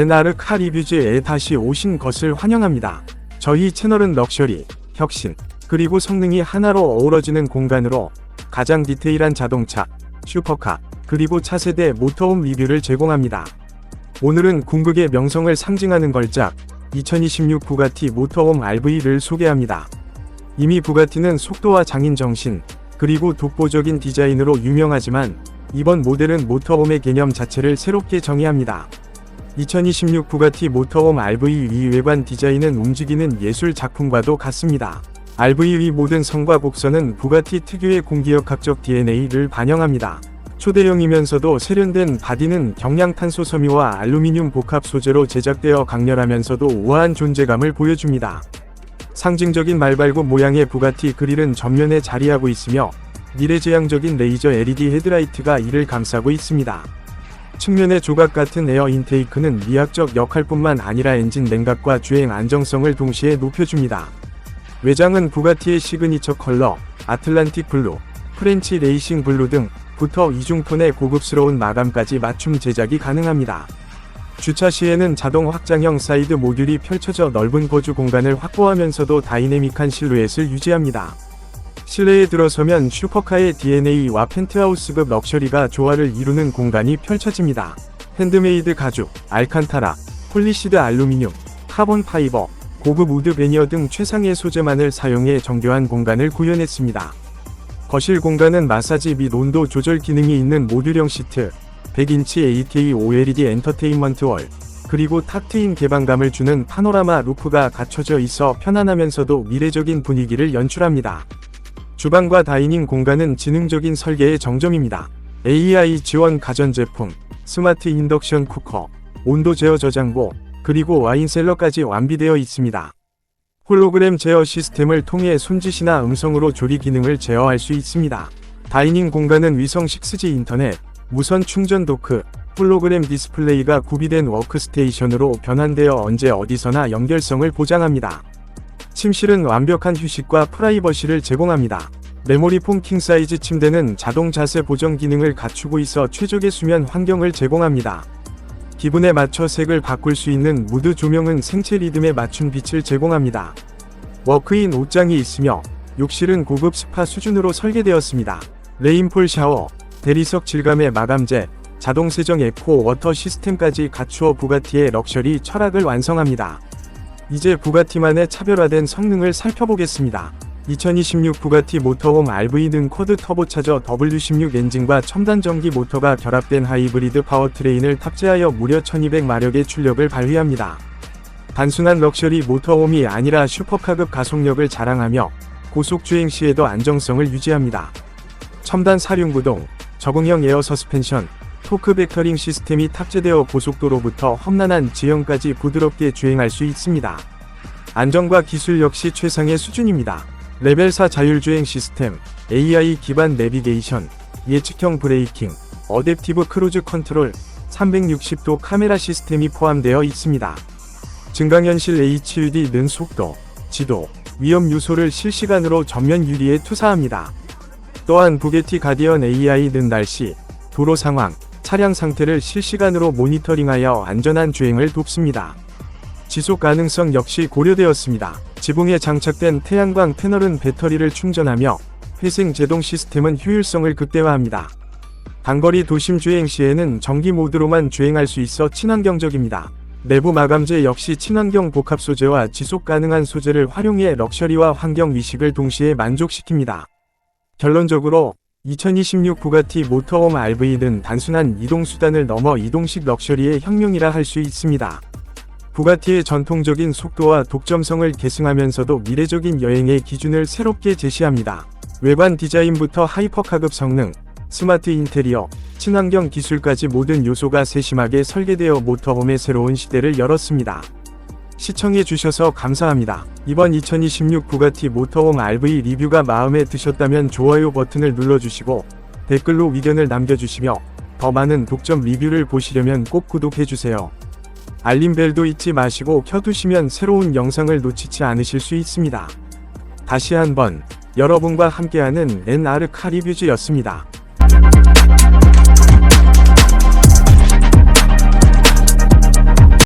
NR 카 리뷰즈에 다시 오신 것을 환영합니다. 저희 채널은 럭셔리, 혁신, 그리고 성능이 하나로 어우러지는 공간으로 가장 디테일한 자동차, 슈퍼카, 그리고 차세대 모터홈 리뷰를 제공합니다. 오늘은 궁극의 명성을 상징하는 걸작 2026 부가티 모터홈 RV를 소개합니다. 이미 부가티는 속도와 장인 정신, 그리고 독보적인 디자인으로 유명하지만 이번 모델은 모터홈의 개념 자체를 새롭게 정의합니다. 2026 부가티 모터홈 RV2 외관 디자인은 움직이는 예술 작품과도 같습니다. RV2 모든 성과 곡선은 부가티 특유의 공기역학적 DNA를 반영합니다. 초대형이면서도 세련된 바디는 경량탄소 섬유와 알루미늄 복합 소재로 제작되어 강렬하면서도 우아한 존재감을 보여줍니다. 상징적인 말발굽 모양의 부가티 그릴은 전면에 자리하고 있으며 미래지향적인 레이저 LED 헤드라이트가 이를 감싸고 있습니다. 측면의 조각 같은 에어 인테이크는 미학적 역할뿐만 아니라 엔진 냉각과 주행 안정성을 동시에 높여줍니다. 외장은 부가티의 시그니처 컬러, 아틀란틱 블루, 프렌치 레이싱 블루 등부터 이중톤의 고급스러운 마감까지 맞춤 제작이 가능합니다. 주차 시에는 자동 확장형 사이드 모듈이 펼쳐져 넓은 거주 공간을 확보하면서도 다이내믹한 실루엣을 유지합니다. 실내에 들어서면 슈퍼카의 DNA와 펜트하우스급 럭셔리가 조화를 이루는 공간이 펼쳐집니다. 핸드메이드 가죽, 알칸타라, 폴리시드 알루미늄, 카본 파이버, 고급 우드 베니어 등 최상의 소재만을 사용해 정교한 공간을 구현했습니다. 거실 공간은 마사지 및 온도 조절 기능이 있는 모듈형 시트, 100인치 ATA OLED 엔터테인먼트 월, 그리고 탁 트인 개방감을 주는 파노라마 루프가 갖춰져 있어 편안하면서도 미래적인 분위기를 연출합니다. 주방과 다이닝 공간은 지능적인 설계의 정점입니다. AI 지원 가전제품, 스마트 인덕션 쿠커, 온도 제어 저장고, 그리고 와인 셀러까지 완비되어 있습니다. 홀로그램 제어 시스템을 통해 손짓이나 음성으로 조리 기능을 제어할 수 있습니다. 다이닝 공간은 위성 6G 인터넷, 무선 충전 도크, 홀로그램 디스플레이가 구비된 워크스테이션으로 변환되어 언제 어디서나 연결성을 보장합니다. 침실은 완벽한 휴식과 프라이버시를 제공합니다. 메모리 폼 킹사이즈 침대는 자동 자세 보정 기능을 갖추고 있어 최적의 수면 환경을 제공합니다. 기분에 맞춰 색을 바꿀 수 있는 무드 조명은 생체 리듬에 맞춘 빛을 제공합니다. 워크인 옷장이 있으며 욕실은 고급 스파 수준으로 설계되었습니다. 레인폴 샤워, 대리석 질감의 마감재, 자동 세정 에코 워터 시스템까지 갖추어 부가티의 럭셔리 철학을 완성합니다. 이제 부가티만의 차별화된 성능을 살펴보겠습니다. 2026 부가티 모터홈 RV 등 쿼드 터보차저 W16 엔진과 첨단 전기 모터가 결합된 하이브리드 파워트레인을 탑재하여 무려 1200마력의 출력을 발휘합니다. 단순한 럭셔리 모터홈이 아니라 슈퍼카급 가속력을 자랑하며 고속 주행 시에도 안정성을 유지합니다. 첨단 사륜구동, 적응형 에어 서스펜션, 토크 벡터링 시스템이 탑재되어 고속도로부터 험난한 지형까지 부드럽게 주행할 수 있습니다. 안정과 기술 역시 최상의 수준입니다. 레벨 4 자율주행 시스템, AI 기반 내비게이션, 예측형 브레이킹, 어댑티브 크루즈 컨트롤, 360도 카메라 시스템이 포함되어 있습니다. 증강현실 HUD는 속도, 지도, 위험 요소를 실시간으로 전면 유리에 투사합니다. 또한 부게티 가디언 AI는 날씨, 도로 상황, 차량 상태를 실시간으로 모니터링하여 안전한 주행을 돕습니다. 지속 가능성 역시 고려되었습니다. 지붕에 장착된 태양광 패널은 배터리를 충전하며 회생 제동 시스템은 효율성을 극대화합니다. 단거리 도심 주행 시에는 전기 모드로만 주행할 수 있어 친환경적입니다. 내부 마감재 역시 친환경 복합 소재와 지속 가능한 소재를 활용해 럭셔리와 환경 위식을 동시에 만족시킵니다. 결론적으로 2026 부가티 모터홈 RV는 단순한 이동수단을 넘어 이동식 럭셔리의 혁명이라 할 수 있습니다. 부가티의 전통적인 속도와 독점성을 계승하면서도 미래적인 여행의 기준을 새롭게 제시합니다. 외관 디자인부터 하이퍼카급 성능, 스마트 인테리어, 친환경 기술까지 모든 요소가 세심하게 설계되어 모터홈의 새로운 시대를 열었습니다. 시청해주셔서 감사합니다. 이번 2026 부가티 모터홈 RV 리뷰가 마음에 드셨다면 좋아요 버튼을 눌러주시고 댓글로 의견을 남겨주시며 더 많은 독점 리뷰를 보시려면 꼭 구독해주세요. 알림벨도 잊지 마시고 켜두시면 새로운 영상을 놓치지 않으실 수 있습니다. 다시 한번 여러분과 함께하는 NR 카리뷰즈였습니다.